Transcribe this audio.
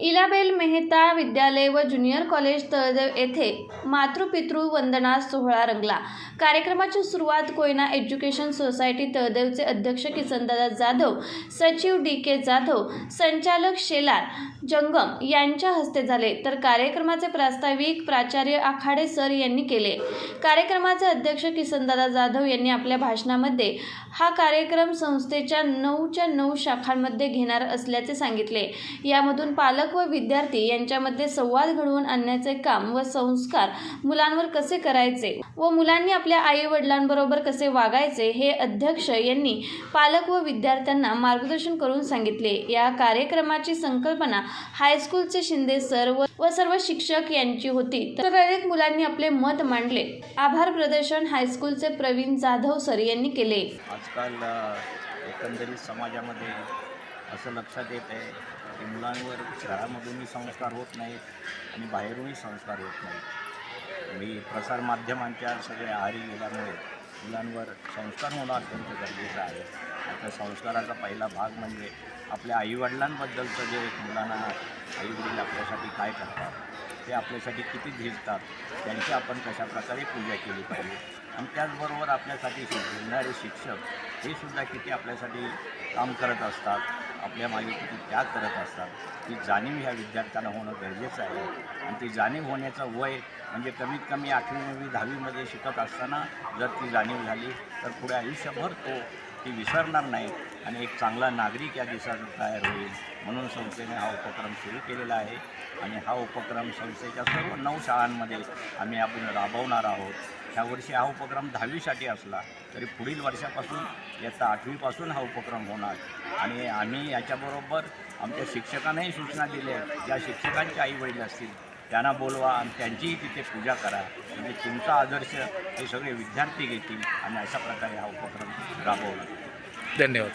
इलाबेल मेहता विद्यालय व junior college तळदेव येथे मातृपितृ वंदना सोहळा रंगला. कार्यक्रमाची सुरुवात कोयना एज्युकेशन सोसायटी तळदेवचे अध्यक्ष किसनदादा जाधव सचिव डी के जाधव संचालक शेलार जंगम यांच्या हस्ते झाले. तर कार्यक्रमाचे प्रास्ताविक प्राचार्य आखाडे सर यांनी केले. कार्यक्रमाचे अध्यक्ष किसनदादा जाधव यांनी आपल्या भाषणामध्ये हा कार्यक्रम संस्थेच्या नऊच्या नऊ शाखांमध्ये घेणार असल्याचे सांगितले. यामधून पालक व विद्यार्थी यांच्यामध्ये संवाद घडवून आणण्याचे काम व संस्कार मुलांवर कसे करायचे व मुलांनी आपल्या आई वडिलांबरोबर कसे वागायचे हे अध्यक्ष यांनी पालक व विद्यार्थ्यांना मार्गदर्शन करून सांगितले. या कार्यक्रमाची संकल्पना हायस्कूलचे शिंदे सर व सर्व शिक्षक यांची होती. तर अनेक मुलांनी आपले मत मांडले. आभार प्रदर्शन हायस्कूलचे प्रवीण जाधव सर यांनी केले. आजकाल एकंदरीत समाजामध्ये असं लक्षात येत आहे की मुलांवर घरामधूनही संस्कार होत नाहीत आणि बाहेरूनही संस्कार होत नाहीत. मी प्रसारमाध्यमांच्या सगळ्या आहारी गेल्यामुळे मुलांवर संस्कार होणं अत्यंत गरजेचं आहे. आता संस्काराचा पहिला भाग म्हणजे आपल्या आईवडिलांबद्दलचं जे एक मुलांना आईवडील आपल्यासाठी काय करतात ते आपल्यासाठी किती झिजतात त्यांची आपण कशाप्रकारे पूजा केली पाहिजे आणि त्याचबरोबर आपल्यासाठी शिकवणारे शिक्षक हे सुद्धा किती आपल्यासाठी काम करत असतात. आपल्या मागे किती त्याग करत असतात. ती जाणीव ह्या विद्यार्थ्यांना होणं गरजेचं आहे. आणि ती जाणीव होण्याचं वय म्हणजे कमीत कमी आठवी नववी दहावीमध्ये शिकत असताना जर ती जाणीव झाली तर पुढे आयुष्यभर तो ती विसरणार नाही आणि एक चांगला नागरिक या देशाचा तयार होईल. म्हणून संस्थेने हा उपक्रम सुरू केलेला आहे आणि हा उपक्रम संस्थेच्या सर्व नऊ शाळांमध्ये आम्ही आपण राबवणार आहोत. ह्या वर्षी हा उपक्रम दहावीसाठी असला तरी पुढील वर्षापासून इयत्ता आठवीपासून हा उपक्रम होणार. आणि आम्ही याच्याबरोबर आमच्या शिक्षकांनाही सूचना दिल्या ज्या शिक्षकांचे आईवडील असतील त्यांना बोलवा आणि त्यांचीही तिथे पूजा करा. म्हणजे तुमचा आदर्श हे सगळे विद्यार्थी घेतील आणि अशा प्रकारे हा उपक्रम राबवला धन्यवाद